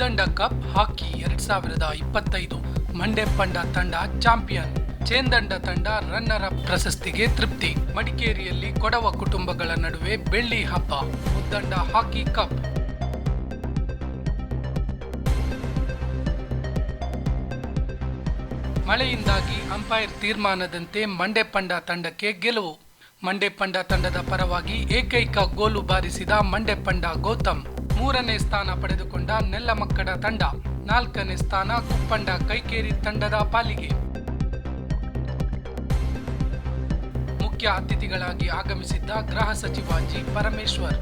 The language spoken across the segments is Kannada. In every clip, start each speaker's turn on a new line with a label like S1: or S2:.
S1: ಮುದ್ದಂಡ ಕಪ್ ಹಾಕಿ ಎರಡ್ ಸಾವಿರದ ಇಪ್ಪತ್ತೈದು ಮಂಡೆಪ್ಪಂಡ ಪಂಡ ತಂಡ ಚಾಂಪಿಯನ್. ಚೇಂದಂಡ ತಂಡ ರನ್ನರ್ ಅಪ್ ಪ್ರಶಸ್ತಿಗೆ ತೃಪ್ತಿ. ಮಡಿಕೇರಿಯಲ್ಲಿ ಕೊಡವ ಕುಟುಂಬಗಳ ನಡುವೆ ಬೆಳ್ಳಿ ಹಬ್ಬ. Muddanda hockey cup. ಮಳೆಯಿಂದಾಗಿ ಅಂಪೈರ್ ತೀರ್ಮಾನದಂತೆ ಮಂಡೆಪಂಡ ಪಂಡ ತಂಡಕ್ಕೆ ಗೆಲುವು. ಮಂಡೆಪಂಡ ಪಂಡ ತಂಡದ ಪರವಾಗಿ ಏಕೈಕ ಗೋಲು ಬಾರಿಸಿದ ಮಂಡೆಪಂಡ ಪಂಡ ಗೌತಮ್. ಮೂರನೇ ಸ್ಥಾನ ಪಡೆದುಕೊಂಡ ನೆಲ್ಲಮಕ್ಕಡ ತಂಡ, ನಾಲ್ಕನೇ ಸ್ಥಾನ ಕುಪ್ಪಂಡ ಕೈಕೇರಿ ತಂಡದ ಪಾಲಿಗೆ. ಮುಖ್ಯ ಅತಿಥಿಗಳಾಗಿ ಆಗಮಿಸಿದ್ದ ಗೃಹ ಸಚಿವ ಜಿ. ಪರಮೇಶ್ವರ್,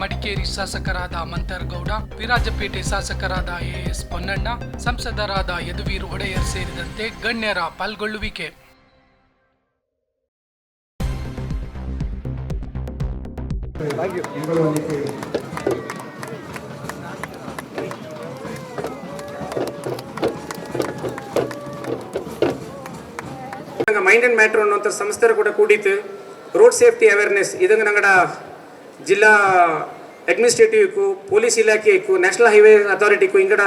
S1: ಮಡಿಕೇರಿ ಶಾಸಕರಾದ ಮಂತರ್ಗೌಡ, ವಿರಾಜಪೇಟೆ ಶಾಸಕರಾದ ಎಎಸ್ ಪೊನ್ನಣ್ಣ, ಸಂಸದರಾದ ಯದುವೀರ್ ಒಡೆಯರ್ ಸೇರಿದಂತೆ ಗಣ್ಯರ ಪಾಲ್ಗೊಳ್ಳುವಿಕೆ.
S2: ಮೈಂಡ್ ಅಂಡ್ ಮ್ಯಾಟ್ರ್ ಅನ್ನುವಂಥ ಸಂಸ್ಥೆ ಕೂಡ ಕೂಡಿತ್ತು ರೋಡ್ ಸೇಫ್ಟಿ ಅವೇರ್ನೆಸ್ ಇದಂಗ ನಂಗಡ ಜಿಲ್ಲಾ ಅಡ್ಮಿನಿಸ್ಟ್ರೇಟಿವ್ಗೂ ಪೊಲೀಸ್ ಇಲಾಖೆ ಇಕ್ಕು ನ್ಯಾಷನಲ್ ಹೈವೇ
S3: ಅಥಾರಿಟಿ ಇಕ್ಕು
S2: ಹಿಂಗಡ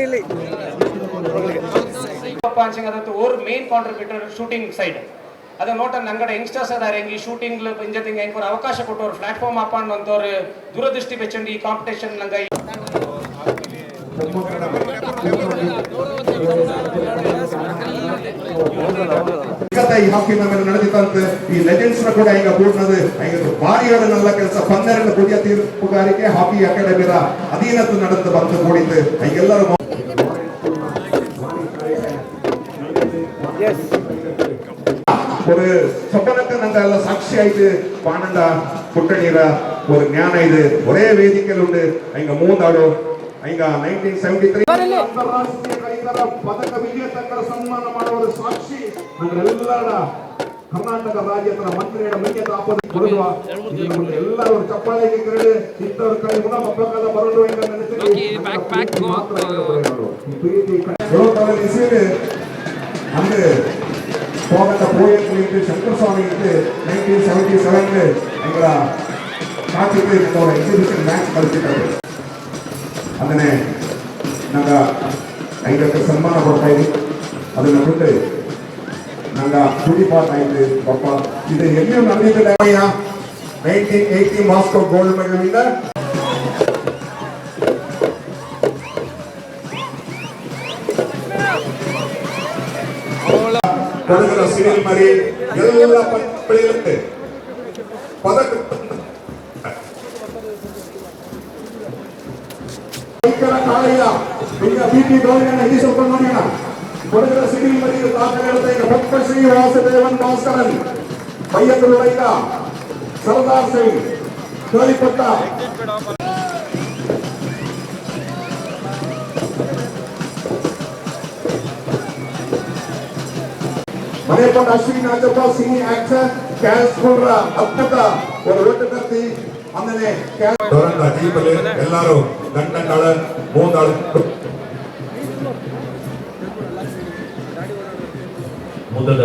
S2: ಇಲ್ಲಿ. ಮೇನ್ ಕಾಂಟ್ರಿಬ್ಯೂಟರ್ ಶೂಟಿಂಗ್ ಸೈಡ್ ಅದು ನೋಟ ನಂಗಡ ಯಂಗ್ಸ್ಟರ್ಸ್ ಅದಾರೆ ಈ ಶೂಟಿಂಗ್ ಇಂಜತಿಂಗ್ ಹೆಂಗ್ ಅವಕಾಶ ಕೊಟ್ಟವ್ರು ಪ್ಲಾಟ್ಫಾರ್ಮ್ ಹಾಕೊಂಡು ಅಂತವ್ರು ದೂರದೃಷ್ಟಿ ಬೆಚ್ಚಂಡು ಈ ಕಾಂಪಿಟೇಷನ್ ನಂಗೆ
S3: ಈ ಹಾಕಿನ ಮೇಲೆ ನಡೆದಿತ್ತಂತೆ ಈ ಲೆಜೆಂಡ್ಸ್ನ ಕೂಡ ಈಗ ಕೂಡ್ನದು. ಈಗ ಭಾರಿಯಾಡನೆಲ್ಲ ಕೆಲಸ ಪನ್ನೆರಡು ಕುಡಿಯ ತೀರ್ಪುಗಾರಿಕೆ ಹಾಕಿ ಅಕಾಡೆಮಿಯ ಅಧೀನತ್ತು ನಡೆದು ಬಂದು ಕೂಡಿತ್ತು ಈಗೆಲ್ಲರೂ ஒரு சொப்பனத்தை நாங்க எல்லாம் சாட்சி ஆயிட்டு பானண்ட புட்டணீர ஒரு ஞான இது ஒரೇ ವೇದಿಕೆಯಲ್ಲಿ ಉಂಡು ಹಿಂಗ ಮೂಂದಾಡು ಹಿಂಗ ನೈನ್ಟೀನ್ ಸೆವೆಂಟಿ ತ್ರೀ ಅಂತಾರಾಷ್ಟ್ರೀಯ ಕಲಿಕರ ಪದಕ ವಿಜೇತಕರ ಸನ್ಮಾನ ಮಾಡುವ ಸಾಕ್ಷಿ ನಮ್ಮೆಲ್ಲರ ಕರ್ನಾಟಕ ರಾಜ್ಯದ ಮಂತ್ರಿಗಳ ಮುಖ್ಯ ತಾಪದ ಕೊಡುವ ಇದು ನಮ್ಗೆ ಎಲ್ಲರೂ ಒಂದು ಚಪ್ಪಾಳೆಗೆ ಕರಡು ಇದ್ದವ್ರ ಕೈ ಗುಣ ಮಕ್ಕಳ ಬರೋದು ಹಿಂಗ ನೆನೆಸಿ ಮಾತ್ರ ಬರೆಯೋದು. ಈ ಪ್ರೀತಿ எழுபத்தாறு இசையில் அங்கு போகட்ட போயிட்டு சங்கர் சுவாமி நைன்டீன் செவன்டி செவன்ல எங்கள காட்சிக்கு எங்களோட எக்ஸிபிஷன் மேட்ச் ಕಳಿಸಿದ್ದಾರೆ ಅದನ್ನೇ ನಂಗ ಐದಕ್ಕೆ ಸನ್ಮಾನ ಕೊಡ್ತಾ ಇದ್ವಿ ಅದನ್ನ ಬಿಟ್ಟು ನಂಗ ತುಡಿ ಪಾಠ ಆಯ್ತು ಪಾಪ ಇದು ಎಲ್ಲಿಯೂ ನಡೆದಿದ್ದಿಲ್ಲ nineteen eighty Moscow gold medal ಇಂದ ಕೊಡಗರ ಸಿರಿಲ್ ಮರಿ ಎಲ್ಲ ಬೆಳೆಯುತ್ತೆ ಪದಕ ಭಯಂಕರ ಕಾಳೆಯ ಈಗ ಬಿಪಿ ಗೌರಿಯನ್ನು ಇಲ್ಲಿ ಸ್ವಲ್ಪ ನೋಡೋಣ ಕೊಡಗರ ಸಿರಿಲ್ ಮರಿ ದಾಖಲೆಗಳ ಈಗ ಭಕ್ತ ಶ್ರೀ ವಾಸುದೇವನ್ ಭಾಸ್ಕರನ್ ಬೈಯಕರು ರೈತ ಸರ್ದಾರ್ ಸಿಂಗ್ ಕೋಲಿಪಟ್ಟ ಮನೆಪಟ್ಟ ಅಶ್ವಿನಿ ನಾಗಪ್ಪ ಸಿಂಗ್ ಆಕ್ಷನ್ ಕ್ಯಾಶ್ ಕೊಡ್ರ ಅದ್ಭುತ ஒரு ஓட்டுக்கத்தி ಅಂದನೆ ದೊರಂಗ ದೀಪಲೆ ಎಲ್ಲರೂ ಗಂಟಂಡಾಳ ಮೂಂದಾಳ
S4: ಮೊದಲ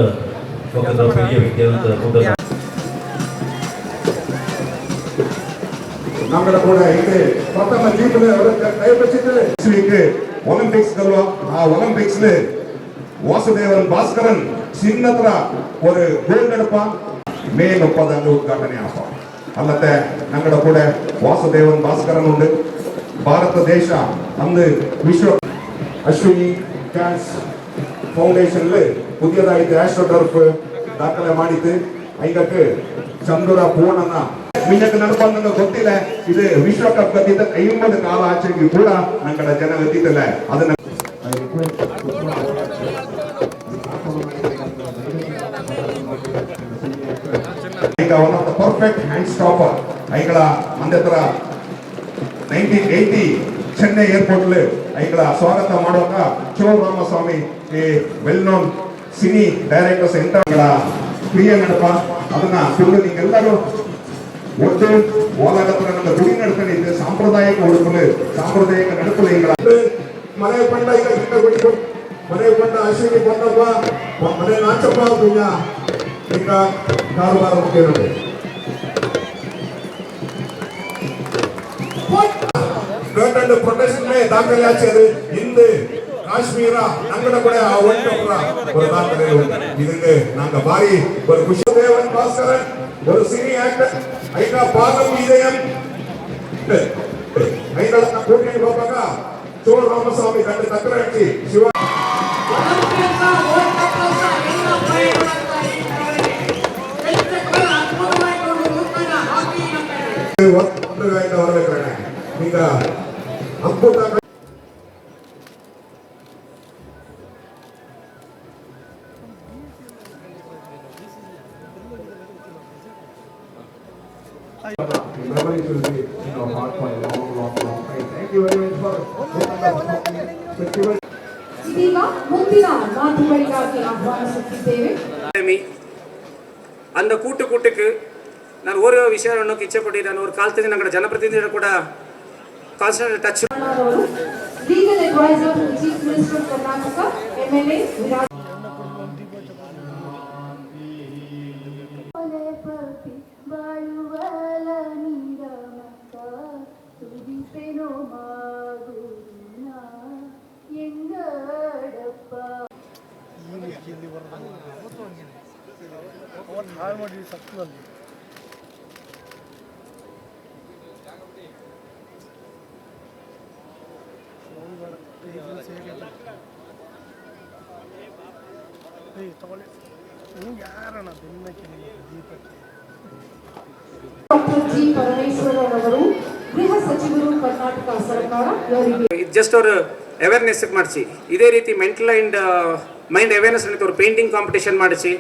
S4: ಲೋಕದ ಪ್ರಿಯ ವಿದ್ಯಾವಂತ ಮೊದಲ
S3: ನಮ್ಮಗಳ ಕೂಡ ಇದೆ ಪ್ರಥಮ ಜೀಪಲೆ ಅವರ ಕೈ ಬಚ್ಚಿದ್ದಾರೆ ಇಸ್ವಿಗೆ ಒಲಿಂಪಿಕ್ಸ್ ಗಲ್ವಾ ಆ ಒಲಿಂಪಿಕ್ಸ್ ವಾಸುದೇವನ್ ಭಾಸ್ಕರನ್ சின்னதுல ஒரு கோல் எடுப்பான் மே முப்பது அங்கு ಉದ್ಘಾಟನೆ ಆಗ್ತಾವ ಅಲ್ಲತ್ತೆ ನಂಗಡ ಕೂಡ ವಾಸುದೇವನ್ ಭಾಸ್ಕರನ್ ಉಂಡು ಭಾರತ ದೇಶ ಅಂದು ವಿಶ್ವ ಅಶ್ವಿನಿ டான்ஸ் ஃபவுண்டேஷன்ல புதியதாகிட்டு ஆஸ்ட்ரோடர்ஃப் ದಾಖಲೆ ಮಾಡಿದ್ದು ಐದಕ್ಕೆ ಚಂದುರ ಪೂರ್ಣನ ಮಿನ್ನಕ್ಕೆ ನಡ್ಬಂದಂಗ ಗೊತ್ತಿಲ್ಲ ಇದು ವಿಶ್ವಕಪ್ ಗದ್ದಿದ್ದ ಐಂಬತ್ತು ಕಾಲ ಆಚೆಗೆ ಕೂಡ ನಂಗಡ ಜನ ಗದ್ದಿದ್ದಲ್ಲ ಅದನ್ನ ಪರ್ಫೆಕ್ಟ್ ಹ್ಯಾಂಡ್ ಸ್ಟಾಪರ್ ಐಗಳ ಮಂದ ಹತ್ರ ನೈನ್ಟೀನ್ ಏಯ್ಟಿ ಚೆನ್ನೈ ಏರ್ಪೋರ್ಟ್ಲ್ ಐಗಳ ಸ್ವಾಗತ ಮಾಡುವಾಗ ಶಿವರಾಮಸ್ವಾಮಿ ಈ ವೆಲ್ ನೋನ್ ಸಿನಿ ಡೈರೆಕ್ಟರ್ಸ್ ಎಂಟಗಳ ಪ್ರಿಯ ನಡಪ ಅದನ್ನ ಸುಳ್ಳು ನೀವೆಲ್ಲರೂ ಒಟ್ಟು ಹೋಲಾಗತ್ರ ನಮ್ಮ ಗುಡಿ ನಡ್ಕೊಂಡಿದ್ದು ಸಾಂಪ್ರದಾಯಿಕ ಉಡುಪಲು ಸಾಂಪ್ರದಾಯಿಕ ನಡುಪಲು ಎಂಗಳ ಮನೆ ಪಂಡ ಈಗ ಗಿಡ ಬಿಟ್ಟು ಮನೆ ಪಂಡ ಹಸಿರಿ ಪಂಡಪ್ಪ ಮನೆ ನಾಚಪ್ಪ ಈಗ ಕಾರವಾರ ಮುಖ್ಯಮಂತ್ರಿ ಗಂಟು ಪ್ರೊಟೆಕ್ಷನ್ ದಾಖಲಾಚದು ಇಂದು ಕಾಶ್ಮೀರ ನಂಗಡ ಕೂಡ ಆ ಒಟ್ಟಪುರ ஒரு ದಾಖಲೆ ಉಂಟು ಇದಕ್ಕೆ ನಂಗ ಬಾರಿ ஒரு ಖುಷಿ ದೇವನ್ ಭಾಸ್ಕರನ್ ஒரு ಸಿನಿ ಆಕ್ಟರ್ ಐಕ ಪಾದಂ ವಿಜಯಂ ಐಗಳ ಕೋಟಿ ಬಾಬಾಗ ಚೋಳ ರಾಮಸ್ವಾಮಿ ಕಂಡು ತಕ್ಕರ ಹಚ್ಚಿ ಶಿವ ಒಂದು ಗಾಯಕ ಬರಬೇಕಣ್ಣ ಈಗ ಅದ್ಭುತ Memories will be in our heart for a long, long, long time. Thank you very much for festival.
S5: ಇದೀಗ ಮುಂದಿನ ಮಾತುಗಳಿಗಾಗಿ ಆಹ್ವಾನಿಸುತ್ತಿದ್ದೇವೆ
S2: அகாடமி அந்த கூட்டு கூட்டுக்கு ನಾನು ಓರ್ವ ವಿಷಯವನ್ನು ಇಚ್ಛೆಪಟ್ಟು ನಾನು ಅವ್ರ ಕಾಲ್ತಿದ್ದ ನಮ್ಮ ಜನಪ್ರತಿನಿಧಿಗಳು ಕೂಡ ಕಾನ್ಸ್ಟೆಂಟ್ ಟಚ್
S5: ಅವರು legal adviser to chief minister of Karnataka
S6: MLA Virat ನೀರಮಕ್ಕ ಬೆನ್ನಕ್ಕೆ ದೀಪಕ್ಕೆ? ಎಂಗಡಪ್ಪ
S5: ಡಾಕ್ಟರ್ ಜಿ ಪರಮೇಶ್ವರನ್ ಅವರು ಗೃಹ ಸಚಿವರು ಕರ್ನಾಟಕ ಸರ್ಕಾರ ಇವರಿಗೆ
S2: ಜಸ್ಟ್ ಅವರು ಅವೇರ್ನೆಸ್ ಮಾಡಿಸಿ. ಇದೇ ರೀತಿ ಮೆಂಟಲ್ ಆ್ಯಂಡ್ ಮೈಂಡ್ ಅವೇರ್ನೆಸ್ ಅಂತ ಅವ್ರು ಪೇಂಟಿಂಗ್ ಕಾಂಪಿಟೇಷನ್ ಮಾಡಿಸಿ.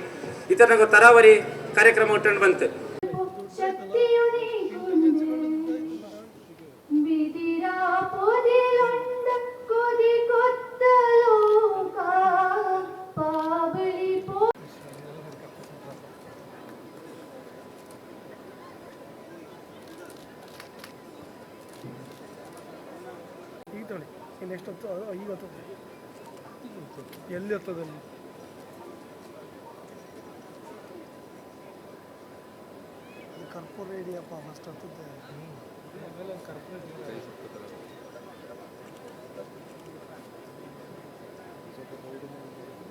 S2: ಈ ಥರ ತರಾವರಿ ಕಾರ್ಯಕ್ರಮ ಇಟ್ಕೊಂಡು ಬಂತು.
S7: ಎಷ್ಟು ಹೊತ್ತು? ಅದು ಈಗ ಹೊತ್ತು ಎಲ್ಲಿ ಹೊತ್ತದಲ್ಲಿ ಕರ್ಪೂರ ಇಡಿಯಪ್ಪ ಫಸ್ಟ್ ಹತ್ತದೆ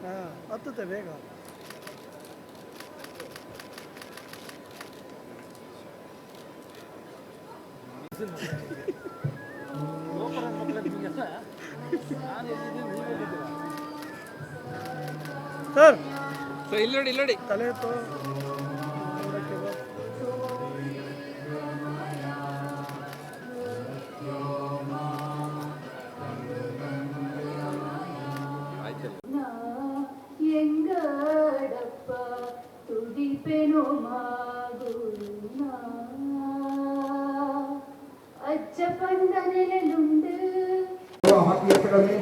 S7: ಹಾಂ ಹತ್ತುತ್ತೆ ಬೇಗ. ಸರ್ ಇಲ್ಲೋಡಿ ಇಲ್ಲೋಡಿ ತಲೆ ಎತ್ತು ನೋಡಕ್ಕೆ ಬಾ.
S6: ಎಂಗಡಪ್ಪ
S3: ಘಟಕದಲ್ಲಿ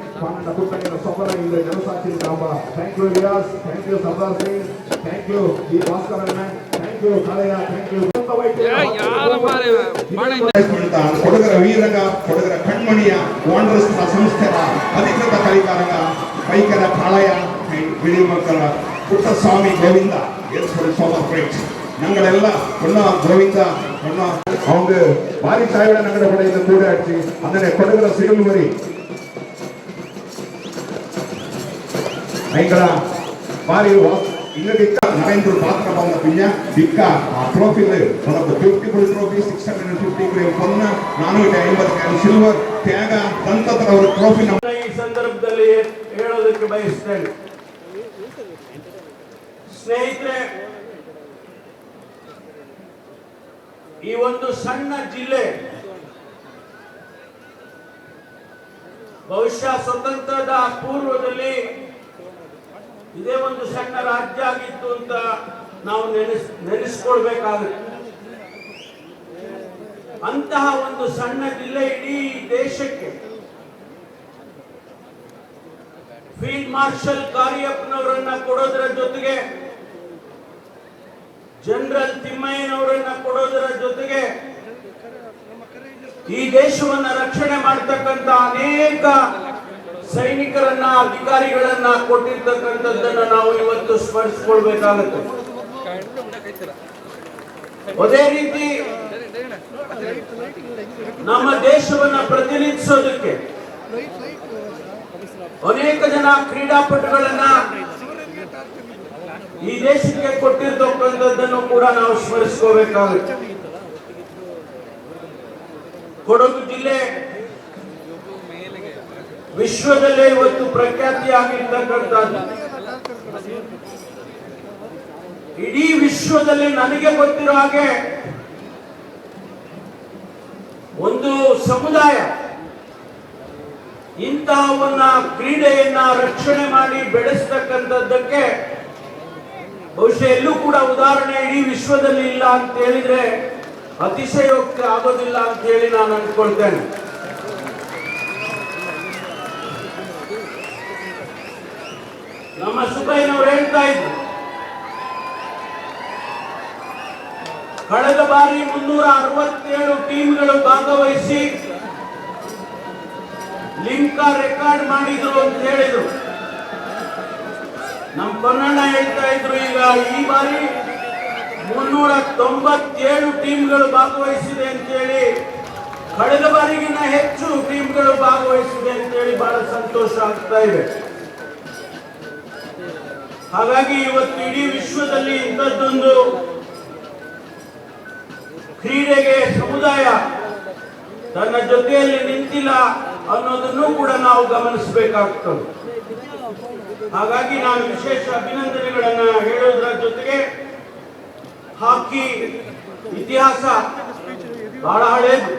S3: ಕುಟುಂಬಗಳ ಸಫಲ ಇಲ್ಲ ಜನಸಾಕ್ಷಿ ಗ್ರಾಮ thank you Vilas thank you Sardar Singh thank you ಈ Bhaskara thank you Kalayya thank you ಕೊಡಗರ ವೀರಗ ಕೊಡಗರ ಕಣ್ಮಣಿಯ ವಾಂಡರ್ಸ್ ಸಂಸ್ಥೆಯ ಅಧಿಕೃತ ಕಲಿಕಾರಗ ಪೈಕರ ಕಾಳಯ್ಯ ಬಿಳಿ ಮಕ್ಕಳ ಪುಟ್ಟಸ್ವಾಮಿ ಗೋವಿಂದ நாங்களெல்லாம் எல்லாம் பொண்ணா கோவிந்தா பொண்ணா அவங்க வாரி சாயோட நகர படையில கூட ஆச்சு அந்த கொடுக்கிற சிகல் முறை ಐಗಳ ಬಾರಿ ಇನ್ನು ದಿಕ್ಕ ನರೇಂದ್ರ ಪಾತ್ರ ಬಂದ ಪುಣ್ಯ, ದಿಕ್ಕ ಆ ಟ್ರೋಫಿ ಒಂದು fifty full trophy six hundred fifty gram Ponna ನಾನೂರ ಐವತ್ತು ಗ್ರಾಮ್ ಸಿಲ್ವರ್ ತ್ಯಾಗ ತಂತ್ರ ಅವರ ಟ್ರೋಫಿ
S8: ಈ ಸಂದರ್ಭದಲ್ಲಿ ಹೇಳೋದಕ್ಕೆ ಬಯಸ್ತೇನೆ. ಸ್ನೇಹಿತರೆ, ಈ ಒಂದು ಸಣ್ಣ ಜಿಲ್ಲೆ ಬಹುಶಃ ಸ್ವತಂತ್ರದ ಪೂರ್ವದಲ್ಲಿ ಇದೇ ಒಂದು ಸಣ್ಣ ರಾಜ್ಯ ಆಗಿತ್ತು ಅಂತ ನಾವು ನೆನೆಸ್, ನೆನೆಸ್ಕೊಳ್ಬೇಕಾಗುತ್ತೆ. ಅಂತಹ ಒಂದು ಸಣ್ಣ ಜಿಲ್ಲೆ ಇಡೀ ದೇಶಕ್ಕೆ ಫೀಲ್ಡ್ ಮಾರ್ಷಲ್ ಕಾರ್ಯಪ್ಪನವರನ್ನ ಕೊಡೋದ್ರ ಜೊತೆಗೆ ಜನರಲ್ ತಿಮ್ಮಯ್ಯನವರನ್ನ ಕೊಡೋದರ ಜೊತೆಗೆ ಈ ದೇಶವನ್ನ ರಕ್ಷಣೆ ಮಾಡತಕ್ಕಂತ ಅನೇಕ ಸೈನಿಕರನ್ನ, ಅಧಿಕಾರಿಗಳನ್ನ ಕೊಟ್ಟಿರ್ತಕ್ಕಂಥದ್ದನ್ನ ನಾವು ಇವತ್ತು ಸ್ಮರಿಸಿಕೊಳ್ಬೇಕಾಗುತ್ತೆ. ಅದೇ ರೀತಿ ನಮ್ಮ ದೇಶವನ್ನ ಪ್ರತಿನಿಧಿಸೋದಕ್ಕೆ ಅನೇಕ ಜನ ಕ್ರೀಡಾಪಟುಗಳನ್ನ ಈ ದೇಶಕ್ಕೆ ಕೊಟ್ಟಿರ್ತಕ್ಕಂಥದ್ದನ್ನು ಕೂಡ ನಾವು ಸ್ಮರಿಸ್ಕೋಬೇಕಾಗುತ್ತೆ ಕೊಡಗು ಜಿಲ್ಲೆ ವಿಶ್ವದಲ್ಲೇ ಇವತ್ತು ಪ್ರಖ್ಯಾತಿಯಾಗಿರ್ತಕ್ಕಂಥದ್ದು. ಇಡೀ ವಿಶ್ವದಲ್ಲಿ ನನಗೆ ಗೊತ್ತಿರೋ ಹಾಗೆ ಒಂದು ಸಮುದಾಯ ಇಂತಹವನ್ನ ಕ್ರೀಡೆಯನ್ನ ರಕ್ಷಣೆ ಮಾಡಿ ಬೆಳೆಸ್ತಕ್ಕಂಥದ್ದಕ್ಕೆ ಬಹುಶಃ ಎಲ್ಲೂ ಕೂಡ ಉದಾಹರಣೆ ಇಡೀ ವಿಶ್ವದಲ್ಲಿ ಇಲ್ಲ ಅಂತ ಹೇಳಿದ್ರೆ ಅತಿಶಯೋಕ್ತಿ ಆಗೋದಿಲ್ಲ ಅಂತ ಹೇಳಿ ನಾನು ಅಂದ್ಕೊಳ್ತೇನೆ. ನಮ್ಮ ಸುಬ್ಬಯ್ಯನವರು ಹೇಳ್ತಾ ಇದ್ರು. ಕಳೆದ ಬಾರಿ ಮುನ್ನೂರ ಅರವತ್ತೇಳು ಟೀಮ್ಗಳು ಭಾಗವಹಿಸಿ ಲಿಂಕ ರೆಕಾರ್ಡ್ ಮಾಡಿದ್ರು ಅಂತ ಹೇಳಿದ್ರು. ನಮ್ಮ ಕನ್ನಡ ಹೇಳ್ತಾ ಇದ್ರು, ಈಗ ಈ ಬಾರಿ ಮುನ್ನೂರ ತೊಂಬತ್ತೇಳು ಟೀಮ್ಗಳು ಭಾಗವಹಿಸಿದೆ ಅಂತೇಳಿ ಕಳೆದ ಬಾರಿಗಿನ್ನ ಹೆಚ್ಚು ಟೀಮ್ಗಳು ಭಾಗವಹಿಸಿದೆ ಅಂತೇಳಿ ಬಹಳ ಸಂತೋಷ ಆಗ್ತಾ ಇದೆ. ಹಾಗಾಗಿ ಇವತ್ತು ಇಡೀ ವಿಶ್ವದಲ್ಲಿ ಇಂಥದ್ದೊಂದು ಕ್ರೀಡೆಗೆ ಸಮುದಾಯ ತನ್ನ ಜೊತೆಯಲ್ಲಿ ನಿಂತಿಲ್ಲ ಅನ್ನೋದನ್ನು ಕೂಡ ನಾವು ಗಮನಿಸಬೇಕಾಗ್ತದೆ. ಹಾಗಾಗಿ ನಾನು ವಿಶೇಷ ಅಭಿನಂದನೆಗಳನ್ನ ಹೇಳೋದ್ರ ಜೊತೆಗೆ ಹಾಕಿ ಇತಿಹಾಸ ಬಹಳ ಹಳೇದು.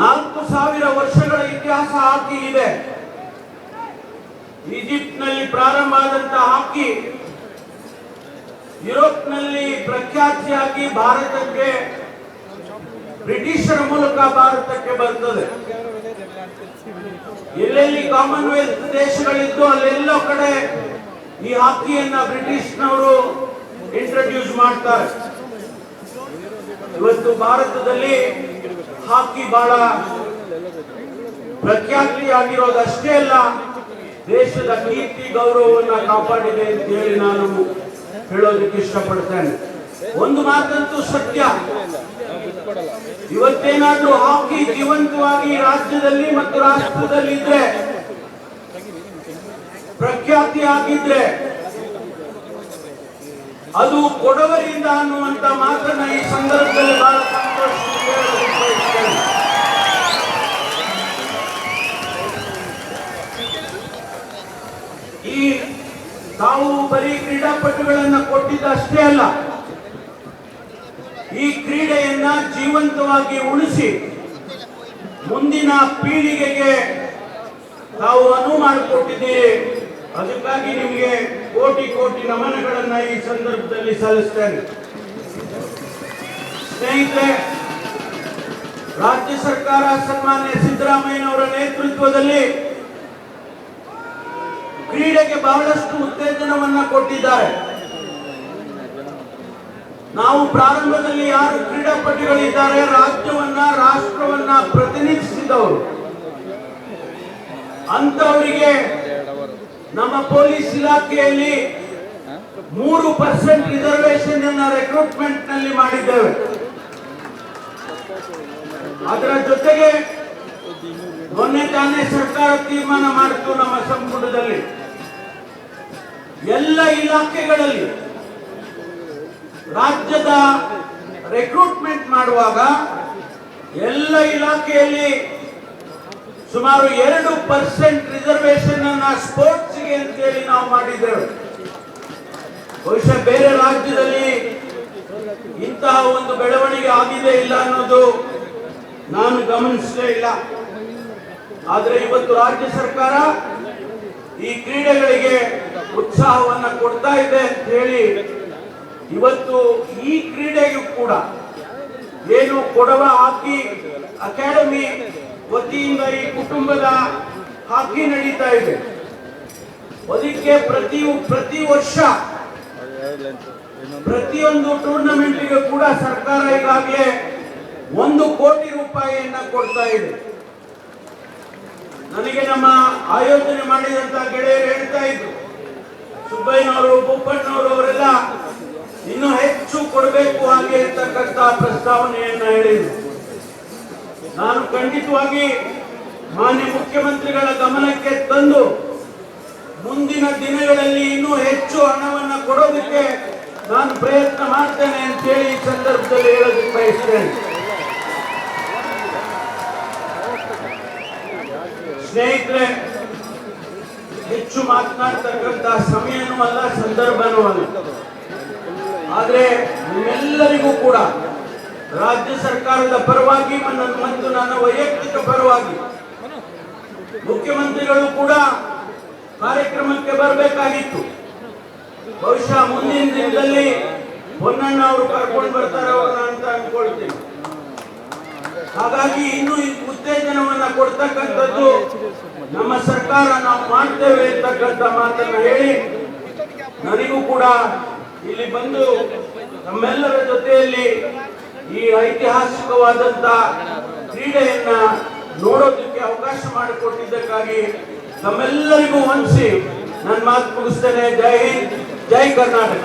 S8: ನಾಲ್ಕು ಸಾವಿರ ವರ್ಷಗಳ ಇತಿಹಾಸ ಹಾಕಿ ಇದೆ. ಈಜಿಪ್ಟ್ನಲ್ಲಿ ಪ್ರಾರಂಭ ಆದಂತಹ ಹಾಕಿ ಯುರೋಪ್ನಲ್ಲಿ ಪ್ರಖ್ಯಾತಿಯಾಗಿ ಭಾರತಕ್ಕೆ ಬ್ರಿಟಿಷರ ಮೂಲಕ ಭಾರತಕ್ಕೆ ಬರ್ತದೆ. ಎಲ್ಲೆಲ್ಲಿ ಕಾಮನ್ವೆಲ್ತ್ ದೇಶಗಳಿದ್ದು ಅಲ್ಲೆಲ್ಲೋ ಕಡೆ ಈ ಹಾಕಿಯನ್ನ ಬ್ರಿಟಿಷ್ನವರು ಇಂಟ್ರೊಡ್ಯೂಸ್ ಮಾಡ್ತಾರೆ. ಇವತ್ತು ಭಾರತದಲ್ಲಿ ಹಾಕಿ ಬಹಳ ಪ್ರಖ್ಯಾತಿಯಾಗಿರೋದಷ್ಟೇ ಅಲ್ಲ ದೇಶದ ಕೀರ್ತಿ ಗೌರವವನ್ನು ಕಾಪಾಡಿದೆ ಅಂತ ಹೇಳಿ ನಾನು ಹೇಳೋದಕ್ಕೆ ಇಷ್ಟಪಡ್ತೇನೆ. ಒಂದು ಮಾತಂತೂ ಸತ್ಯ. ಇವತ್ತೇನಾದ್ರೂ ಹಾಕಿ ಜೀವಂತವಾಗಿ ರಾಜ್ಯದಲ್ಲಿ ಮತ್ತು ರಾಷ್ಟ್ರದಲ್ಲಿ ಇದ್ರೆ ಪ್ರಖ್ಯಾತಿ ಆಗಿದ್ರೆ ಅದು ಕೊಡವರಿಂದ ಅನ್ನುವಂತ ಮಾತನ್ನ ಈ ಸಂದರ್ಭದಲ್ಲಿ ಬಹಳ ಸಂತೋಷದಿಂದ ಈ ತಾವು ಬರೀ ಕ್ರೀಡಾಪಟುಗಳನ್ನ ಕೊಟ್ಟಿದ್ದಷ್ಟೇ ಅಲ್ಲ, ಈ ಕ್ರೀಡೆಯನ್ನ ಜೀವಂತವಾಗಿ ಉಳಿಸಿ ಮುಂದಿನ ಪೀಳಿಗೆಗೆ ತಾವು ಅನುವು ಮಾಡಿಕೊಟ್ಟಿದ್ದೀರಿ. ಅದಕ್ಕಾಗಿ ನಿಮಗೆ ಕೋಟಿ ಕೋಟಿ ನಮನಗಳನ್ನ ಈ ಸಂದರ್ಭದಲ್ಲಿ ಸಲ್ಲಿಸ್ತೇನೆ. ಸ್ನೇಹಿತರೆ, ರಾಜ್ಯ ಸರ್ಕಾರ ಸನ್ಮಾನ್ಯ ಸಿದ್ದರಾಮಯ್ಯನವರ ನೇತೃತ್ವದಲ್ಲಿ ಕ್ರೀಡೆಗೆ ಬಹಳಷ್ಟು ಉತ್ತೇಜನವನ್ನ ಕೊಟ್ಟಿದ್ದಾರೆ. ನಾವು ಪ್ರಾರಂಭದಲ್ಲಿ ಯಾರು ಕ್ರೀಡಾಪಟುಗಳಿದ್ದಾರೆ, ರಾಜ್ಯವನ್ನ, ರಾಷ್ಟ್ರವನ್ನ ಪ್ರತಿನಿಧಿಸಿದವರು. ಅಂತವರಿಗೆ ನಮ್ಮ ಪೊಲೀಸ್ ಇಲಾಖೆಯಲ್ಲಿ ಮೂರು ಪರ್ಸೆಂಟ್ ರಿಸರ್ವೇಶನ್ ಅನ್ನ ರೆಕ್ರೂಟ್ಮೆಂಟ್ನಲ್ಲಿ ಮಾಡಿದ್ದೇವೆ. ಅದರ ಜೊತೆಗೆ ಮೊನ್ನೆ ತಾನೇ ಸರ್ಕಾರ ತೀರ್ಮಾನ ಮಾಡಿತು ನಮ್ಮ ಸಂಪುಟದಲ್ಲಿ. ಎಲ್ಲ ಇಲಾಖೆಗಳಲ್ಲಿ ರಾಜ್ಯದ ರೆಕ್ರೂಟ್ಮೆಂಟ್ ಮಾಡುವಾಗ ಎಲ್ಲ ಇಲಾಖೆಯಲ್ಲಿ ಸುಮಾರು ಎರಡು ಪರ್ಸೆಂಟ್ ರಿಸರ್ವೇಶನ್ ಅನ್ನ ಸ್ಪೋರ್ಟ್ಸ್ಗೆ ಅಂತೇಳಿ ನಾವು ಮಾಡಿದ್ದೇವೆ. ಬಹುಶಃ ಬೇರೆ ರಾಜ್ಯದಲ್ಲಿ ಇಂತಹ ಒಂದು ಬೆಳವಣಿಗೆ ಆಗಿದೆ ಇಲ್ಲ ಅನ್ನೋದು ನಾನು ಗಮನಿಸಲೇ ಇಲ್ಲ. ಆದರೆ ಇವತ್ತು ರಾಜ್ಯ ಸರ್ಕಾರ ಈ ಕ್ರೀಡೆಗಳಿಗೆ ಉತ್ಸಾಹವನ್ನ ಕೊಡ್ತಾ ಇದೆ ಅಂತ ಹೇಳಿ ಇವತ್ತು ಈ ಕ್ರೀಡೆಗೂ ಕೂಡ ಏನು ಕೊಡವ ಹಾಕಿ ಅಕಾಡೆಮಿ ವತಿಯಿಂದ ಈ ಕುಟುಂಬದ ಹಾಕಿ ನಡೀತಾ ಇದೆ. ಅದಕ್ಕೆ ಪ್ರತಿ ಪ್ರತಿ ವರ್ಷ ಪ್ರತಿಯೊಂದು ಟೂರ್ನಮೆಂಟ್ಗೆ ಕೂಡ ಸರ್ಕಾರ ಈಗಾಗಲೇ ಒಂದು ಕೋಟಿ ರೂಪಾಯಿಯನ್ನ ಕೊಡ್ತಾ ಇದೆ. ನನಗೆ ನಮ್ಮ ಆಯೋಜನೆ ಮಾಡಿದಂತ ಗೆಳೆಯರು ಹೇಳ್ತಾ ಇದ್ರು. ಸುಬ್ಬಯ್ಯನವರು ಬೋಪಣ್ಣವರು ಅವರೆಲ್ಲ ಇನ್ನೂ ಹೆಚ್ಚು ಕೊಡಬೇಕು ಹಾಗೆ ಅಂತಕ್ಕಂಥ ಪ್ರಸ್ತಾವನೆಯನ್ನ ಹೇಳಿದ್ರು. ನಾನು ಖಂಡಿತವಾಗಿ ಮಾನ್ಯ ಮುಖ್ಯಮಂತ್ರಿಗಳ ಗಮನಕ್ಕೆ ತಂದು ಮುಂದಿನ ದಿನಗಳಲ್ಲಿ ಇನ್ನೂ ಹೆಚ್ಚು ಹಣವನ್ನು ಕೊಡೋದಕ್ಕೆ ನಾನು ಪ್ರಯತ್ನ ಮಾಡ್ತೇನೆ ಅಂತೇಳಿ ಈ ಸಂದರ್ಭದಲ್ಲಿ ಹೇಳೋದಕ್ಕೆ ಬಯಸ್ತೇನೆ. ಸ್ನೇಹಿತರೆ ಹೆಚ್ಚು ಮಾತನಾಡ್ತಕ್ಕಂಥ ಸಮಯನೂ ಅಲ್ಲ ಸಂದರ್ಭನೂ ಅಲ್ಲ ಆದ್ರೆ ನಿಮ್ಮೆಲ್ಲರಿಗೂ ಕೂಡ ರಾಜ್ಯ ಸರ್ಕಾರದ ಪರವಾಗಿ ಮತ್ತು ನನ್ನ ವೈಯಕ್ತಿಕ ಪರವಾಗಿ ಮುಖ್ಯಮಂತ್ರಿಗಳು ಕೂಡ ಕಾರ್ಯಕ್ರಮಕ್ಕೆ ಬರಬೇಕಾಗಿತ್ತು. ಬಹುಶಃ ಮುಂದಿನ ದಿನದಲ್ಲಿ ಹೊನ್ನಣ್ಣ ಅವರು ಕರ್ಕೊಂಡು ಬರ್ತಾರೆ ಅಂತ ಅನ್ಕೊಳ್ತೀನಿ. ಹಾಗಾಗಿ ಇನ್ನು ಈ ಉತ್ತೇಜನವನ್ನ ಕೊಡ್ತಕ್ಕಂಥದ್ದು ನಮ್ಮ ಸರ್ಕಾರ ನಾವು ಮಾಡ್ತೇವೆ ಅಂತಕ್ಕಂಥ ಮಾತನ್ನು ಹೇಳಿ ನನಗೂ ಕೂಡ ಇಲ್ಲಿ ಬಂದು ನಮ್ಮೆಲ್ಲರ ಜೊತೆಯಲ್ಲಿ ಈ ಐತಿಹಾಸಿಕವಾದಂತ ಕ್ರೀಡೆಯನ್ನ ನೋಡೋದಕ್ಕೆ ಅವಕಾಶ ಮಾಡಿಕೊಟ್ಟಿದ್ದಕ್ಕಾಗಿ ನಮ್ಮೆಲ್ಲರಿಗೂ ವಂದಿಸಿ. ನನ್ನ ಮಾತು ಮುಗಿಸ್ತೇನೆ. ಜೈ ಹಿಂದ್, ಜೈ ಕರ್ನಾಟಕ.